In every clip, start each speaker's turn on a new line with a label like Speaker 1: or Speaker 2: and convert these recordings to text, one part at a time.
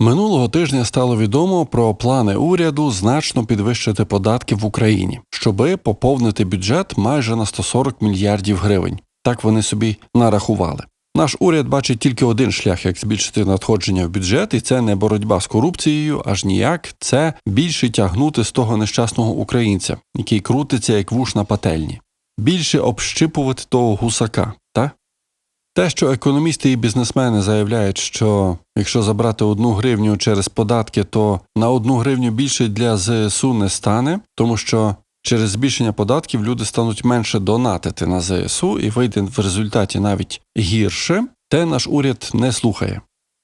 Speaker 1: Минулого тижня стало відомо про плани уряду значно підвищити податки в Україні, щоби поповнити бюджет майже на 140 мільярдів гривень. Так вони собі нарахували. Наш уряд бачить тільки один шлях, як збільшити надходження в бюджет, і це не боротьба з корупцією, аж ніяк. Це більше тягнути з того нещасного українця, який крутиться як вуш на пательні, більше общипувати того гусака? Те, що економісти і бізнесмени заявляють, що якщо забрати одну гривню через податки, то на одну гривню більше для ЗСУ не стане, тому що через збільшення податків люди стануть менше донатити на ЗСУ і вийде в результаті навіть гірше, те наш уряд не слухає.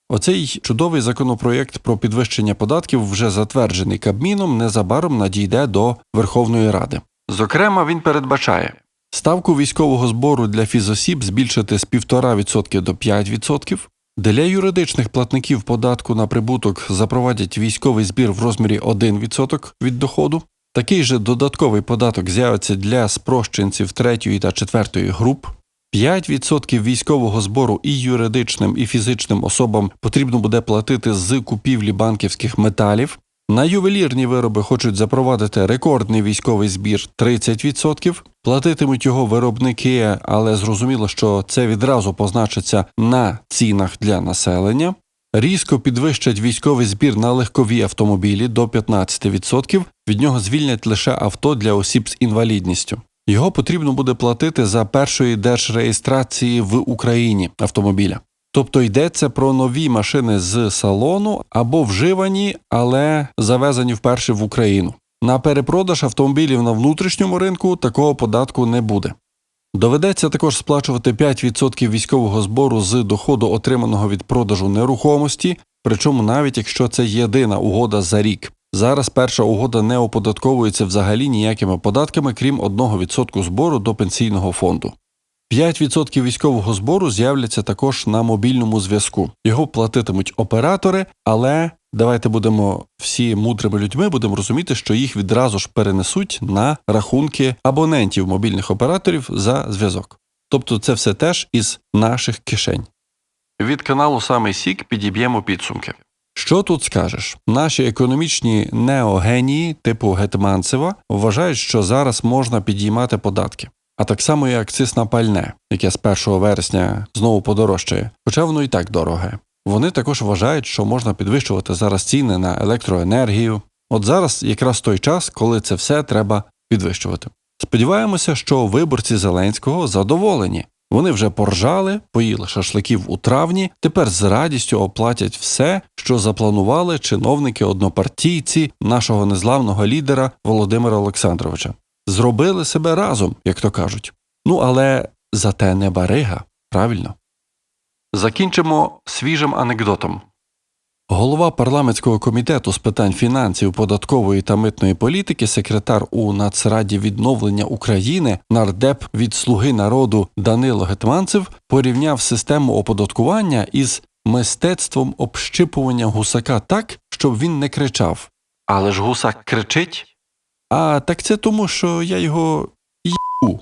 Speaker 1: Оцей чудовий законопроєкт про підвищення податків, вже затверджений Кабміном, незабаром надійде до Верховної Ради. Зокрема, він передбачає ставку військового збору для фізосіб збільшити з 1,5% до 5%, для юридичних платників податку на прибуток запровадять військовий збір в розмірі 1% від доходу. Такий же додатковий податок з'явиться для спрощенців третьої та четвертої груп. 5% військового збору і юридичним, і фізичним особам потрібно буде платити з купівлі банківських металів. На ювелірні вироби хочуть запровадити рекордний військовий збір 30%. Платитимуть його виробники, але зрозуміло, що це відразу позначиться на цінах для населення. Різко підвищать військовий збір на легкові автомобілі до 15%. Від нього звільнять лише авто для осіб з інвалідністю. Його потрібно буде платити за першої держреєстрації в Україні автомобіля. Тобто йдеться про нові машини з салону або вживані, але завезені вперше в Україну. На перепродаж автомобілів на внутрішньому ринку такого податку не буде. Доведеться також сплачувати 5% військового збору з доходу, отриманого від продажу нерухомості, причому навіть якщо це єдина угода за рік. Зараз перша угода не оподатковується взагалі ніякими податками, крім 1% збору до пенсійного фонду. 5% військового збору з'являться також на мобільному зв'язку. Його платитимуть оператори, але давайте будемо всі мудрими людьми, будемо розуміти, що їх відразу ж перенесуть на рахунки абонентів мобільних операторів за зв'язок. Тобто це все теж із наших кишень. Від каналу Самий Сік підіб'ємо підсумки. Що тут скажеш? Наші економічні неогенії, типу Гетманцева, вважають, що зараз можна підіймати податки. А так само і акциз на пальне, яке з 1 вересня знову подорожчає, хоча воно і так дороге. Вони також вважають, що можна підвищувати зараз ціни на електроенергію. От зараз якраз той час, коли це все треба підвищувати. Сподіваємося, що виборці Зеленського задоволені. Вони вже поржали, поїли шашликів у травні, тепер з радістю оплатять все, що запланували чиновники однопартійці нашого незламного лідера Володимира Олександровича. Зробили себе разом, як то кажуть. Ну але зате не барига, правильно. Закінчимо свіжим анекдотом. Голова парламентського комітету з питань фінансів, податкової та митної політики, секретар у Нацраді відновлення України, нардеп від Слуги народу Данило Гетманцев порівняв систему оподаткування із мистецтвом общипування гусака так, щоб він не кричав. Але ж гусак кричить. А так це тому, що я його їбу.